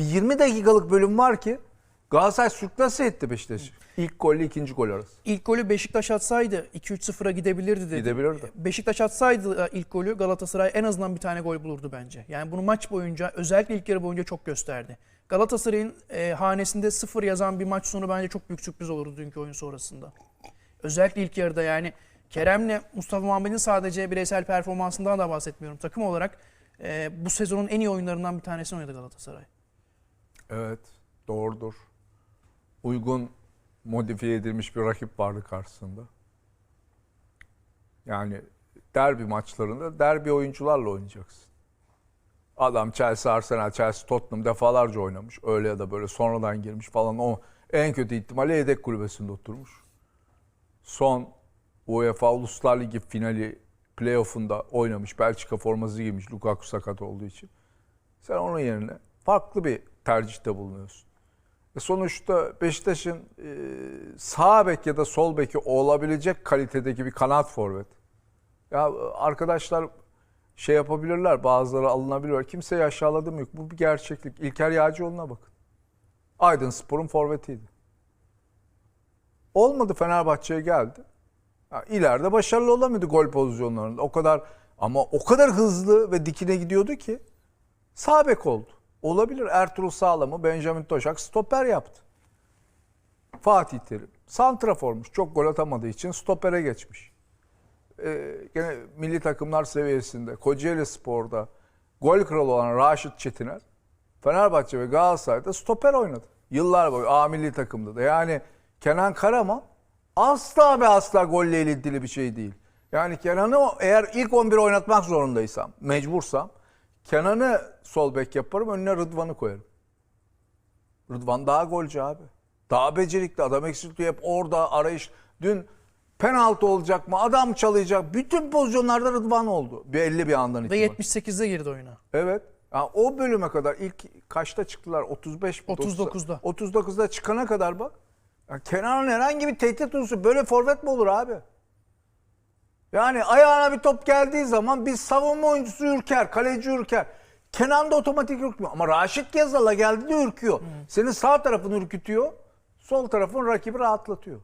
Bir 20 dakikalık bölüm var ki Galatasaray sürklase etti Beşiktaş'ı. İlk golle ikinci gol arası. İlk golü Beşiktaş atsaydı 2-3-0'a gidebilirdi dedi. Gidebilirdi. Beşiktaş atsaydı ilk golü Galatasaray en azından bir tane gol bulurdu bence. Yani bunu maç boyunca özellikle ilk yarı boyunca çok gösterdi. Galatasaray'ın e, hanesinde sıfır yazan bir maç sonu bence çok büyük sürpriz olurdu dünkü oyun sonrasında. Özellikle ilk yarıda yani Kerem'le Mustafa Muhammed'in sadece bireysel performansından da bahsetmiyorum. Takım olarak e, bu sezonun en iyi oyunlarından bir tanesini oynadı Galatasaray. Evet doğrudur. Uygun modifiye edilmiş bir rakip vardı karşısında. Yani derbi maçlarında derbi oyuncularla oynayacaksın. Adam Chelsea, Arsenal, Chelsea, Tottenham defalarca oynamış. Öyle ya da böyle sonradan girmiş falan. O en kötü ihtimalle yedek kulübesinde oturmuş. Son UEFA Uluslar Ligi finali playoff'unda oynamış. Belçika forması giymiş Lukaku sakat olduğu için. Sen onun yerine farklı bir tercihte bulunuyorsun. E sonuçta Beşiktaş'ın e, sağ bek ya da sol beki olabilecek kalitedeki bir kanat forvet. Ya e, arkadaşlar şey yapabilirler, bazıları alınabilir. Kimseyi aşağıladım yok. Bu bir gerçeklik. İlker Yağcıoğlu'na bakın. Aydın Spor'un forvetiydi. Olmadı Fenerbahçe'ye geldi. Ya ileride başarılı olamıyordu gol pozisyonlarında. O kadar ama o kadar hızlı ve dikine gidiyordu ki sağ bek oldu. Olabilir. Ertuğrul Sağlam'ı Benjamin Toşak stoper yaptı. Fatih Terim. Santraformuş. Çok gol atamadığı için stopere geçmiş. Ee, gene milli takımlar seviyesinde Kocaeli Spor'da gol kralı olan Raşit Çetiner Fenerbahçe ve Galatasaray'da stoper oynadı. Yıllar boyu A milli takımda da. Yani Kenan Karaman asla ve asla golle ilintili bir şey değil. Yani Kenan'ı eğer ilk 11 oynatmak zorundaysam, mecbursam Kenan'ı sol bek yaparım, önüne Rıdvan'ı koyarım. Rıdvan daha golcü abi. Daha becerikli adam eksiltiyor hep orada arayış. Dün penaltı olacak mı? Adam çalacak. Bütün pozisyonlarda Rıdvan oldu. Belli bir andan Ve itibaren. 78'de girdi oyuna. Evet. Ya o bölüme kadar ilk kaçta çıktılar? 35 mi? 39'da. 39'da çıkana kadar bak. Ya Kenan'ın herhangi bir tehdit unsursu böyle forvet mi olur abi? Yani ayağına bir top geldiği zaman bir savunma oyuncusu ürker, kaleci ürker. Kenan da otomatik ürkmüyor. Ama Raşit Gezal'a geldi de ürküyor. Senin sağ tarafını ürkütüyor, sol tarafın rakibi rahatlatıyor.